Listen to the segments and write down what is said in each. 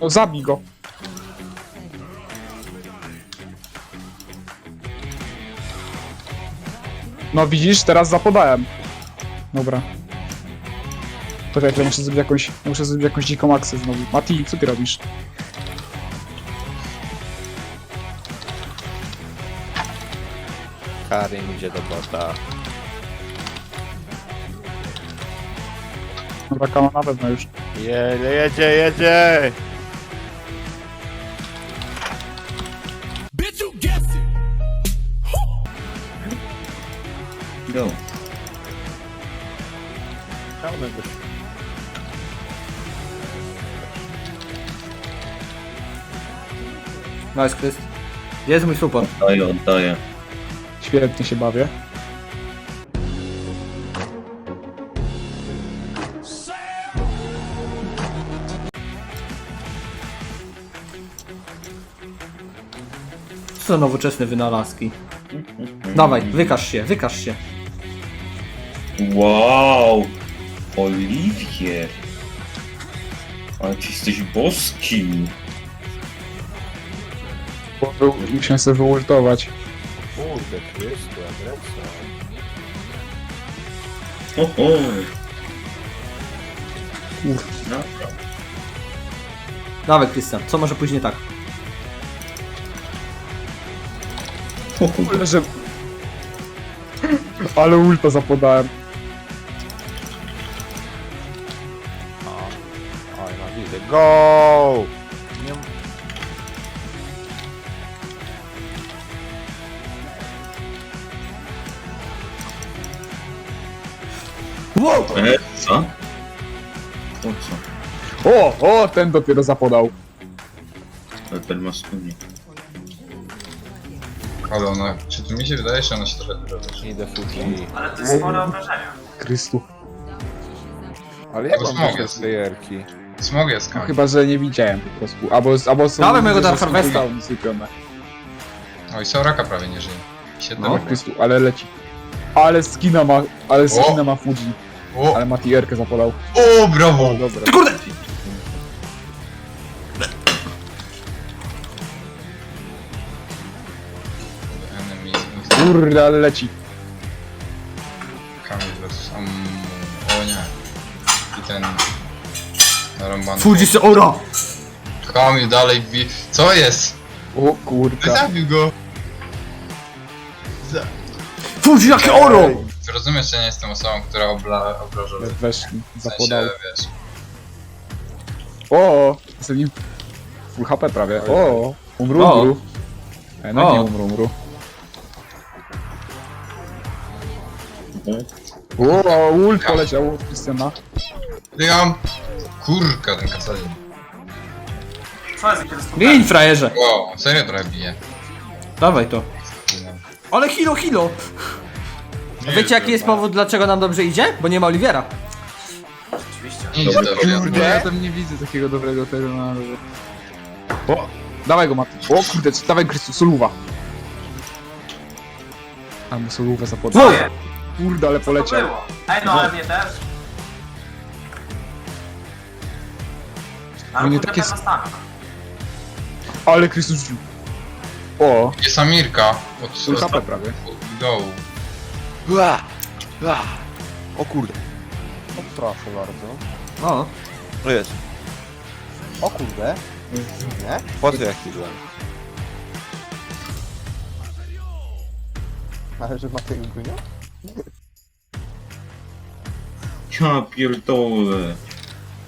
No zabij go. No widzisz, teraz zapodałem. Dobra. Czekaj, ja muszę zrobić jakąś, ja muszę zrobić jakąś dziką akcję znowu. Mati, co ty robisz? Karim idzie do bota. Dobra, kama na pewno już. Jedzie, jedzie, jedzie! Go. Pełny gość. Nice, Chris. Gdzie jest mój support? Oddaję, oddaję. Świetnie się bawię. Co za nowoczesne wynalazki? Dawaj, wykaż się, wykaż się. Wow! Oliwier! Ale ty jesteś boskim! Bo wy- Musiałem sobie wyultować. Kurde, Krystu, agresor. Oho! Dobra. Dawaj, Krystian, co może później tak? Ale że... Ale ulta zapodałem. Widzę. Go! Nie... Wow! E, co? Po co? O, o, ten dopiero zapodał. Ale ten ma studnię. Ale ona, czy to mi się wydaje, że ona się trochę dużo Idę Fuji. Ale to jest spore obrażenia. Krystu. Ale ja Bo mam takie jest. playerki. Smog jest No, chyba, że nie widziałem po prostu. Albo, albo są... Dawaj mojego że Dark są Harvesta. cooldowny. Oj, Soraka prawie nie żyje. Siedem. O, Krystu, ale leci. Ale skina ma, ale skina ma Fuji. O, Ale Mati Erkę zapodał. o, brawo! O, dobra. Ty kurde! Enemy. Kurde, ale leci. Kamil versus Ammu. O nie. I ten... Narąbany. Fuji se ora! Kamil dalej bi... Co jest? O kurde. Zabił go! Za... Fuji jakie oro! Rozumiesz, że nie jestem osobą, która obla... obraża ludzi. Weszli, W sensie, zapodał. wiesz... O, jestem nim full HP prawie. O, umru, O. umru. E, no O. nie umru, umru. O, ult poleciał od Krystiana. Biegam! Kurka, ten kasalin. Co jest, jakie to jest Gin, frajerze! Wow, serio trochę bije. Dawaj to. Ale hilo, hilo! A wiecie jaki jest powód, dlaczego nam dobrze idzie? Bo nie ma Oliwiera. Oczywiście. Idzie dobrze. Kurde, ja tam nie widzę takiego dobrego terenu. O, dawaj go Mati. O kurde, dawaj Krystus, soluwa. A mu solówę zapodał. Wow! Nie, Kurde, ale to poleciał. było. Ej, no ale mnie też. Ale nie kurde, takie. Ale Krystus rzucił. O, Jest Amirka. Od, full HP prawie. od dołu. Ua! Ua! O kurde. O, proszę bardzo. O, To jest. O kurde. Nie? Po co ja chwilę? Ale że ma tego gunia? Ja pierdolę.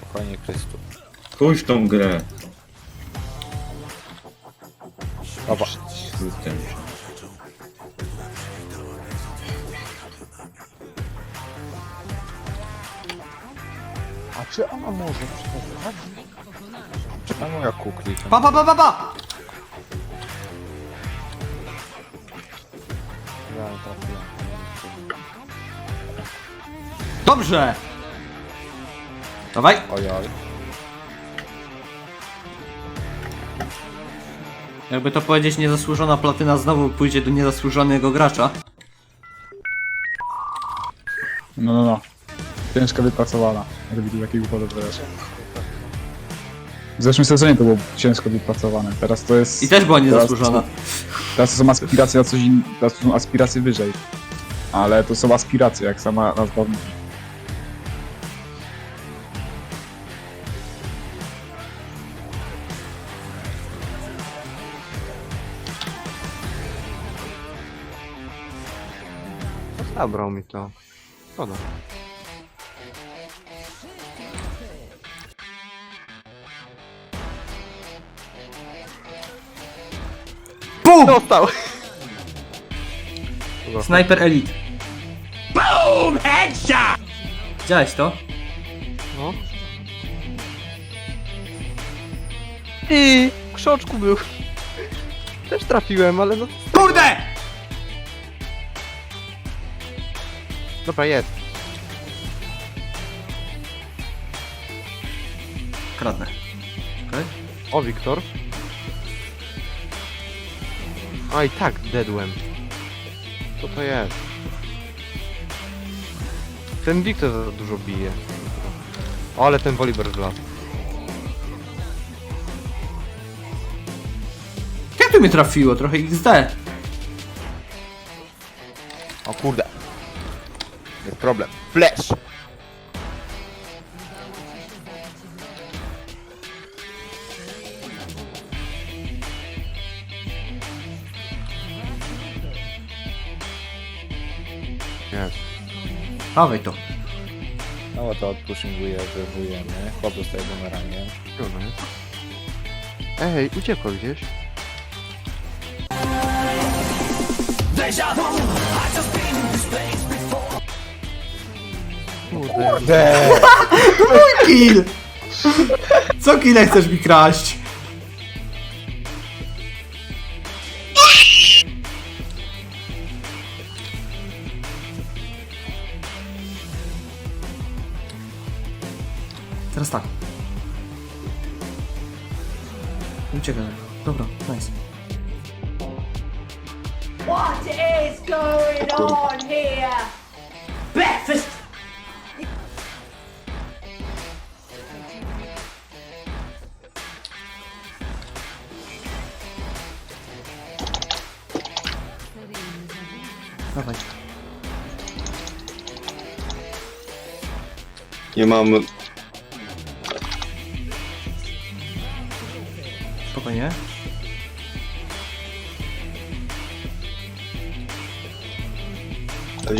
Spokojnie, Krystu. Kończ tą grę. System. A czy ona może przestać? Czemu ja kuklikam? pa pa pa pa pa! Ja nie trafiłem. Dobrze! Dawaj! Ojoj. Jakby to powiedzieć, niezasłużona platyna znowu pójdzie do niezasłużonego gracza. No, no, no. Ciężko wypracowana. Jak widzę takiego podobnego. W zeszłym sezonie to było ciężko wypracowane, teraz to jest... I też była teraz niezasłużona. to- Teraz to są aspiracje na coś innego, teraz to są aspiracje wyżej. Ale to są aspiracje, jak sama nazwa mówi. Zabrał mi to. Szkoda. BUM! Dostał! Sniper Elite. BOOM! Headshot! Widziałeś to? No. I krzoczku był. Też trafiłem, ale no... KURDE! Dobra, jest. Kradnę. Okej. O, Wiktor. A i tak, deadłem. Co to jest? Ten Wiktor za dużo bije. O, ale ten Woliber wlazł. Jak to mnie trafiło? Trochę XD. O kurde. Jest problem. Flash! Jest. Dawaj to. No to odpushinguje, wywujemy. Chłop dostaje bumerangiem. Jest? Ej, uciekła gdzieś. Kurde. Kill! Co kile chcesz mi kraść? Teraz tak. Uciekaj. Dobra, nice. What is going on here? Dawaj. Nie mam... Spokojnie.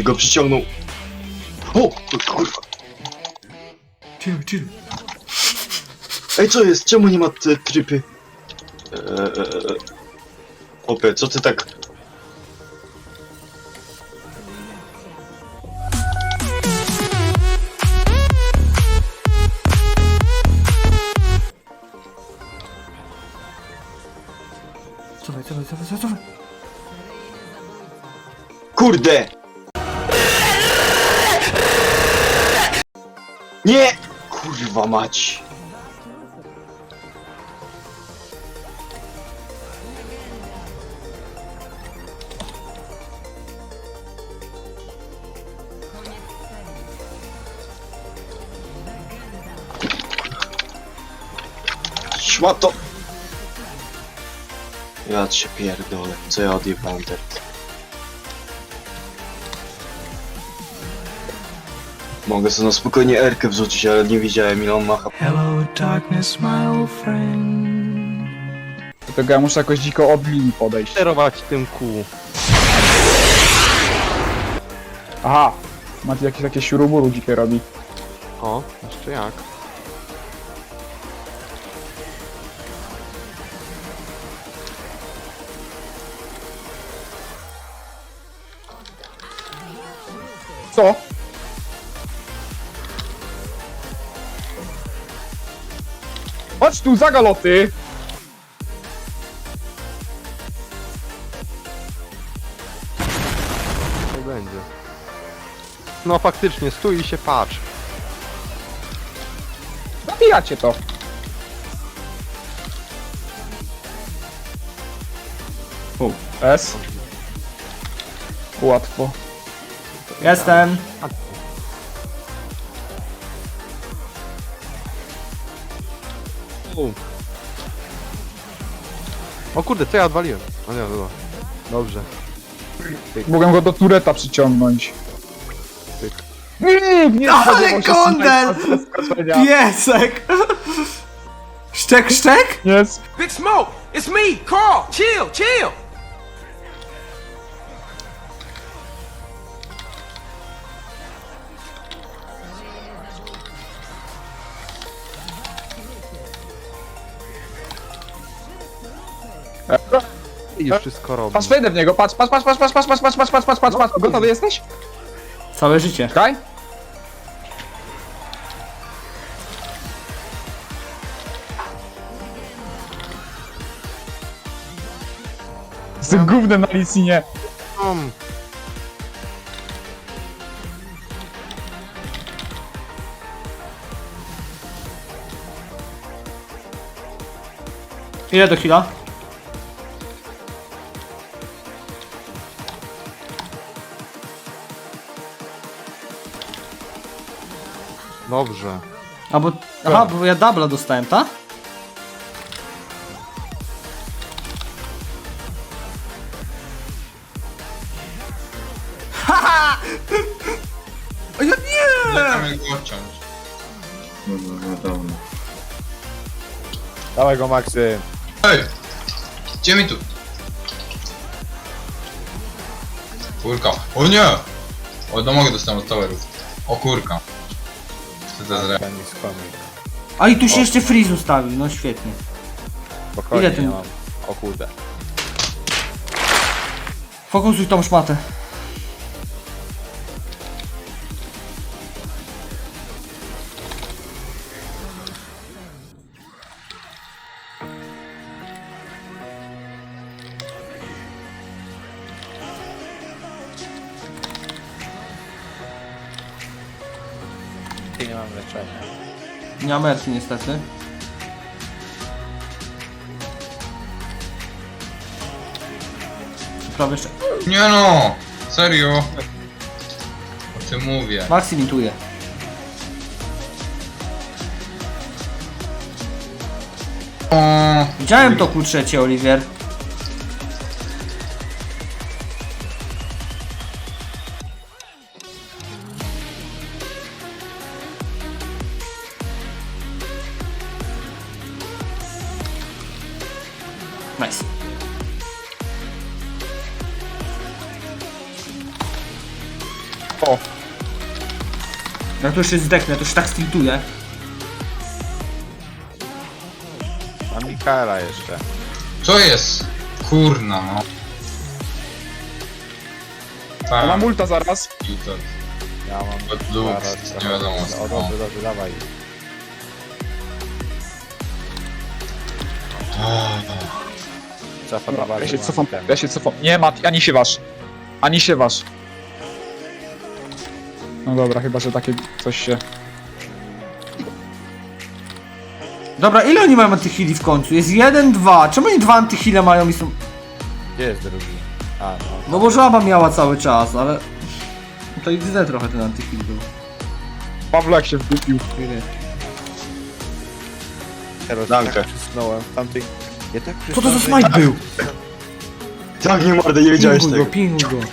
go przyciągnął. O! Kurwa. Chill, chill. Ej, co jest? Czemu nie ma te trypy? Eee... Opie, co ty tak... Kurde! Nie! Kurwa mać! Szmato! Ja cię pierdolę, co ja odjebałem teraz? Mogę sobie na spokojnie Erkę wrzucić, ale nie wiedziałem ile on ma HP. Do tego ja muszę jakoś dziko od linii podejść. Sterować tym kół. Aha! Mati jakieś takie siuruburu dzikie robi. O, jeszcze jak. Co? Chodź tu, za galoty! Nie będzie. No faktycznie, stój i się patrz. Zabijacie to. O. S. Łatwo. Jestem. O kurde, co ja odwaliłem? O nie, dobra. Dobrze. Mogę go do tureta przyciągnąć. Pyk. Mm, nie Ale spodziewał kondel! Piesek! Szczek, szczek? Nie, Big Smoke, it's me, Carl. Chill, chill. I już wszystko robi. Patrz, wejdę w niego, patrz, patrz, patrz, patrz, patrz, patrz, patrz, patrz, patrz, patrz, patrz, patrz. Gotowy jesteś? Całe życie. Kaj? Z tym gównem na Licinie. Mm. Ile do chwila? Dobrze. Albo... Aha, bo ja dubla dostałem, tak? Haha! O ja nie! Lecamy go odciąć. No, no, dobra. Dawaj go, Maksy. Ej! Gdzie mi tu? Kurka. O nie! O, no mogę dostać od towerów. O kurka. Co to Ten jest komik. A i tu się jeszcze freeze ustawił, no świetnie. Spokojnie, Ile nie mam. O kurde. Fokusuj tą szmatę. Ty nie ma mercy niestety. Prawie jeszcze... Nie no! Serio? O czym mówię? Max imituje. O, Widziałem to ku trzecie, Oliwier. Nice. O. Ja to już się zdechnę, to już tak stiltuję. Mam Mikaela jeszcze. co jest? Kurna no. A mam Tak, ulta zaraz. i to. Ja mam Od lux, zaraz nie wiadomo co. O dobrze, dobrze, dawaj. Cofa na Ja się cofam, ja się cofam. Nie, Mat, ani się wasz. Ani się wasz. No dobra, chyba, że takie coś się... Dobra, ile oni mają antyhili w końcu? Jest jeden, dwa. Czemu oni dwa antyhile mają i są... Gdzie jest drugi? A, no. No bo żaba miała cały czas, ale... To XD trochę ten antyhil był. Pawlek się wdupił. Teraz Dankę. tak przysnąłem tamtej... Ja tak Co to za przysnąłem, smite był? Tak, nie mordę, nie wiedziałeś Pinguj go, tego. pinguj go.